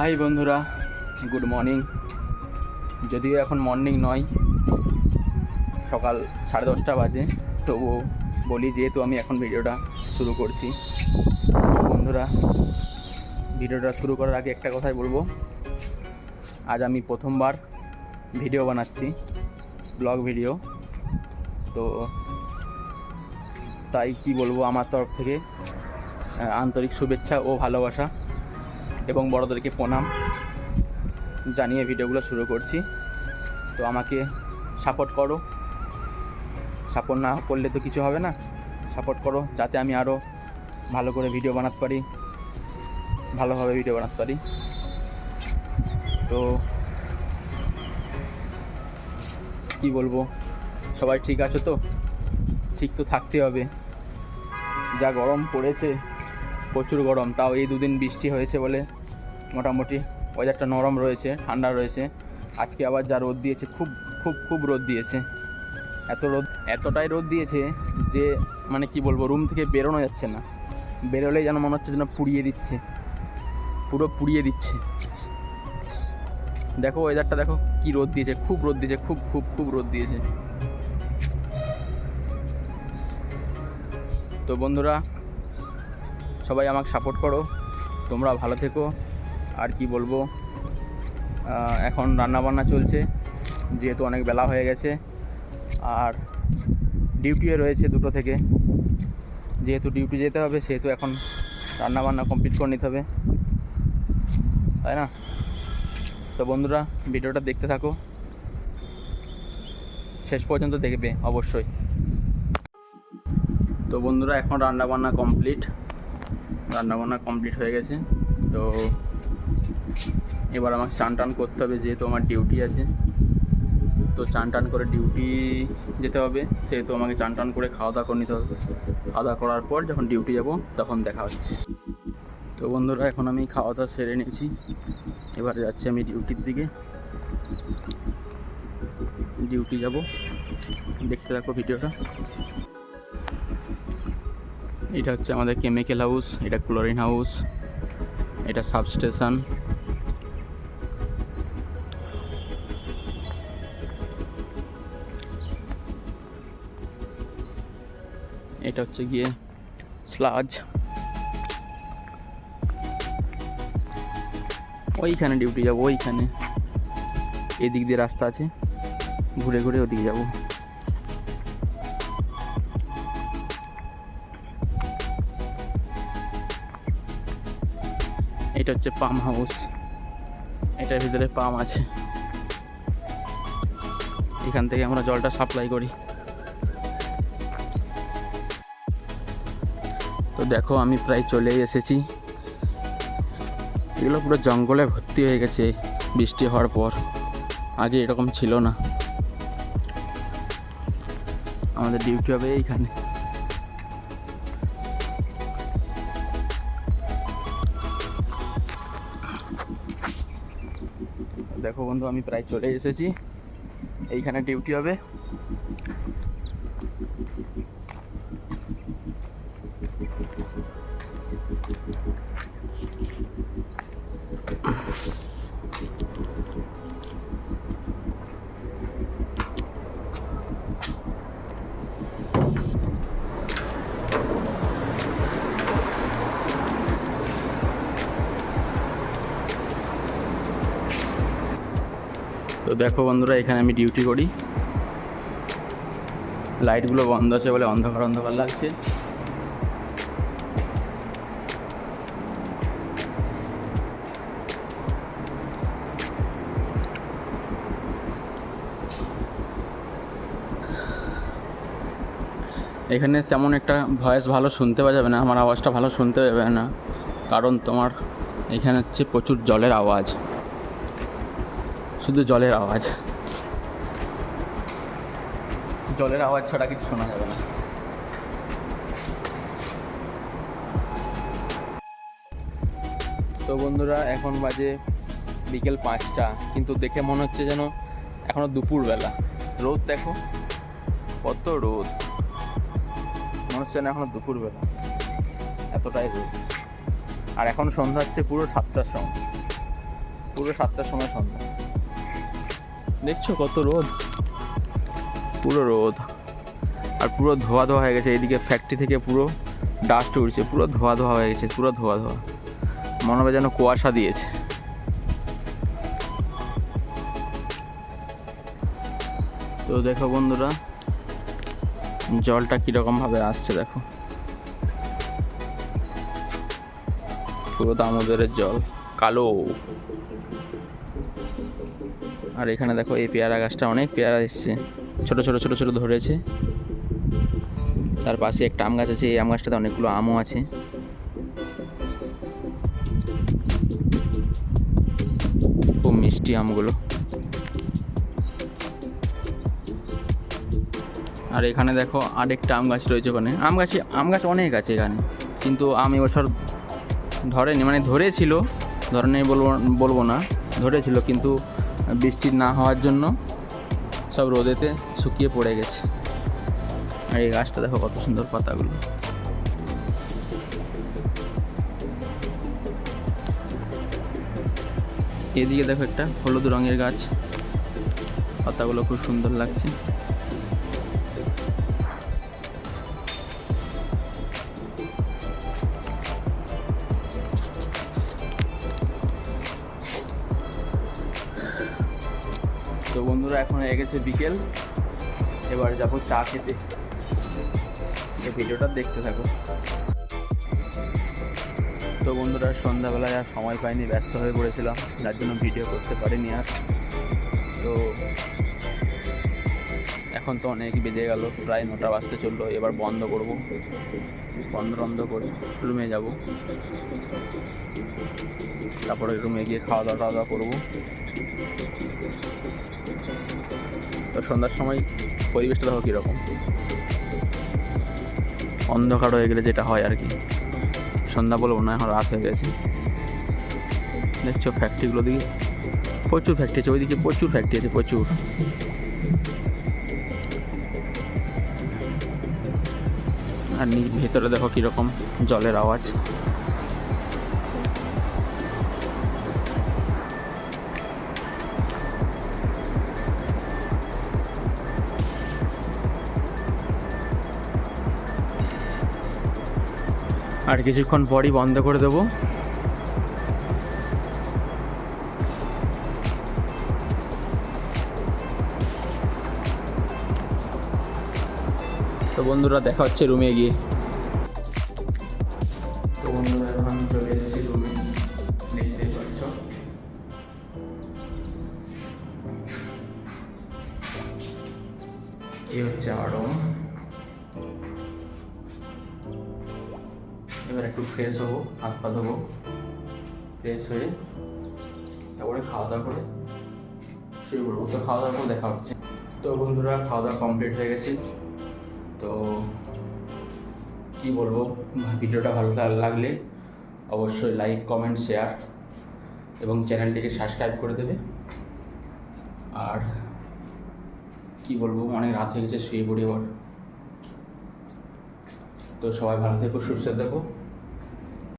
High বন্ধুরা, good morning. যদিও এখন মর্নিং নয়, সকাল সাড়ে দশটা বাজে, তবুও বলি যেহেতু আমি এখন ভিডিওটা শুরু করছি। বন্ধুরা, ভিডিওটা শুরু করার আগে একটা কথাই বলব। আজ আমি প্রথমবার ভিডিও বানাচ্ছি, ব্লগ ভিডিও। তো তাই কি বলব, আমার তরফ থেকে আন্তরিক শুভেচ্ছা ও ভালোবাসা। এবং বড়োদেরকে প্রণাম জানিয়ে ভিডিওগুলো শুরু করছি। তো আমাকে সাপোর্ট করো। সাপোর্ট না করলে তো কিছু হবে না। সাপোর্ট করো যাতে আমি আরও ভালো করে ভিডিও বানাতে পারি, ভালোভাবে ভিডিও বানাতে পারি। তো কি বলব? সবাই ঠিক আছে তো? ঠিক তো থাকতে হবে। যা গরম পড়েছে, প্রচুর গরম। তাও এই দুদিন বৃষ্টি হয়েছে বলে মোটামুটি ওয়েদারটা নরম রয়েছে, ঠান্ডা রয়েছে। আজকে আবার যা রোদ দিয়েছে, খুব খুব খুব রোদ দিয়েছে। এত রোদ, এতটাই রোদ দিয়েছে যে মানে কি বলব, রুম থেকে বেরোনো যাচ্ছে না। বেরোলেই যেন মনে হচ্ছে যেন পুড়িয়ে দিচ্ছে। পুরো পুড়িয়ে দিচ্ছে। দেখো ওয়েদারটা, দেখো কি রোদ দিয়েছে, খুব রোদ দিয়েছে, খুব খুব খুব রোদ দিয়েছে। তো বন্ধুরা, সবাই আমাকে সাপোর্ট করো। তোমরা ভালো থেকো। আর কি বলব? এখন রান্না বান্না চলছে, যেহেতু অনেক বেলা হয়ে গেছে। আর ডিউটিও রয়েছে দুটো থেকে। যেহেতু ডিউটি যেতে হবে, সেহেতু এখন রান্না বান্না কমপ্লিট করে নিতে হবে। তাই না? তো বন্ধুরা, ভিডিওটা দেখতে থাকো। শেষ পর্যন্ত দেখবে, অবশ্যই। তো বন্ধুরা, এখন রান্না বান্না কমপ্লিট। রান্না বান্না কমপ্লিট হয়ে গেছে। তো এবার আমাকে চান টান করতে হবে, যেহেতু আমার ডিউটি আছে। তো চান টান করে ডিউটি যেতে হবে, সেহেতু আমাকে চান টান করে খাওয়া দাওয়া করে নিতে হবে। খাওয়া দাওয়া করার পর যখন ডিউটি যাব, তখন দেখা হচ্ছে। তো বন্ধুরা, এখন আমি খাওয়া দাওয়া সেরে নিয়েছি। এবার যাচ্ছি আমি ডিউটির দিকে। ডিউটি যাব। দেখতে থাকো ভিডিওটা এটা হচ্ছে আমাদের কেমিক্যাল হাউস এটা ক্লোরিন হাউস এটা সাবস্টেশন এটা হচ্ছে গিয়ে স্লাজ ওইখানে ডিউটি যাব, ওইখানে। এদিক দিয়ে রাস্তা আছে, ঘুরে ঘুরে ওদিকে যাব। এটা হচ্ছে পাম হাউস। এটার ভিতরে পাম আছে। এখান থেকে আমরা জলটা সাপ্লাই করি। তো দেখো, আমি প্রায় চলেই এসেছি। এগুলো পুরো জঙ্গলে ভর্তি হয়ে গেছে বৃষ্টি হওয়ার পর। আগে এরকম ছিল না। আমাদের ডিউটি হবে এইখানে। দেখো বন্ধু, আমি প্রায় চলে এসেছি। এইখানে ডিউটি হবে। দেখো বন্ধুরা, এখানে আমি ডিউটি করি। লাইটগুলো বন্ধ আছে বলে অন্ধকার অন্ধকার লাগছে। এখানে তেমন একটা ভয়েস ভালো শুনতে পাওয়া যাবে না, আমার আওয়াজটা ভালো শুনতে পাবে না। কারণ তোমার এখানে হচ্ছে প্রচুর জলের আওয়াজ। শুধু জলের আওয়াজ। জলের আওয়াজ ছাড়া কিছু শোনা যাবে না। তো বন্ধুরা, এখন বাজে বিকেল পাঁচটা, কিন্তু দেখে মনে হচ্ছে যেন এখনও দুপুরবেলা। রোদ দেখো, কত রোদ। মনে হচ্ছে যেন এখনও দুপুরবেলা, এতটাই রোদ। আর এখন সন্ধ্যা হচ্ছে পুরো সাতটার সময়। পুরো সাতটার সময় সন্ধ্যা। দেখছ কত রোদ? পুরো রোদ। আর পুরো ধোয়া ধোয়া হয়ে গেছে, এইদিকে ফ্যাক্টরি থেকে পুরো ডাস্ট উঠছে পুরো ধোয়া ধোয়া হয়ে গেছে, পুরো ধোয়া ধোয়া। মনে হবে যেন কুয়াশা দিয়েছে। তো দেখো বন্ধুরা, জলটা কীরকমভাবে আসছে দেখো। পুরো দামোদরের জল। কালো। আর এখানে দেখো এই পেয়ারা গাছটা, অনেক পেয়ারা এসছে। ছোট ছোট ছোট ছোট ধরেছে। তার পাশে একটা আম গাছ আছে, এই আম গাছটাতে অনেকগুলো আমও আছে। খুব মিষ্টি আমগুলো। আর এখানে দেখো আরেকটা আম গাছ রয়েছে ওখানে। আম গাছ আম গাছ অনেক আছে এখানে। কিন্তু আম এবছর ধরেনি মানে ধরেছিল ধরে নেই বলব বলব না, ধরেছিল কিন্তু বৃষ্টি না হওয়ার জন্য সব রোদেতে শুকিয়ে পড়ে গেছে। আর এই গাছটা দেখো কত সুন্দর পাতাগুলো। এদিকে দেখো একটা হলুদ রঙের গাছ। পাতাগুলো খুব সুন্দর লাগছে। তো বন্ধুরা, এখন হয়ে গেছে বিকেল। এবার যাব চা খেতে। তো ভিডিওটা দেখতে থাকো। তো বন্ধুরা, সন্ধ্যাবেলায় আর সময় পাইনি, ব্যস্ত হয়ে পড়েছিলাম। যার জন্য ভিডিও করতে পারিনি আর। তো এখন তো অনেক বেজে গেল, প্রায় নটা বাজতে চলল। এবার বন্ধ করব। বন্ধ বন্ধ করে রুমে যাব। তারপরে রুমে গিয়ে খাওয়া দাওয়া টাওয়া দাওয়া করব। তো সন্ধ্যার সময় পরিবেশটা দেখো কীরকম। অন্ধকার হয়ে গেলে যেটা হয় আর কি। সন্ধ্যা বলব না এখন রাত হয়ে গেছে। দেখছ ফ্যাক্টরিগুলো দিকে প্রচুর ফ্যাক্টরি আছে, ওইদিকে প্রচুর ফ্যাক্টরি আছে, প্রচুর। আর ভেতরে দেখো কীরকম জলের আওয়াজ। আর কিছুক্ষণ পরই বন্ধ করে দেবো। তো বন্ধুরা দেখা হচ্ছে রুমে গিয়ে। এবার একটু ফ্রেশ হব, হাত পা ধোবো ফ্রেশ হয়ে তারপরে খাওয়া দাওয়া করে শুরু করব। তো খাওয়া দাওয়া করে দেখা হচ্ছে। তো বন্ধুরা, খাওয়া দাওয়া কমপ্লিট হয়ে গেছে। তো কি বলব, ভিডিওটা ভালো লাগলে অবশ্যই লাইক কমেন্ট শেয়ার এবং চ্যানেলটিকে সাবস্ক্রাইব করে দেবে। আর কি বলব, অনেক রাত হয়ে গেছে, শুয়ে পড়ি এবার তো সবাই ভালো থেকো, সুস্থ থেকো।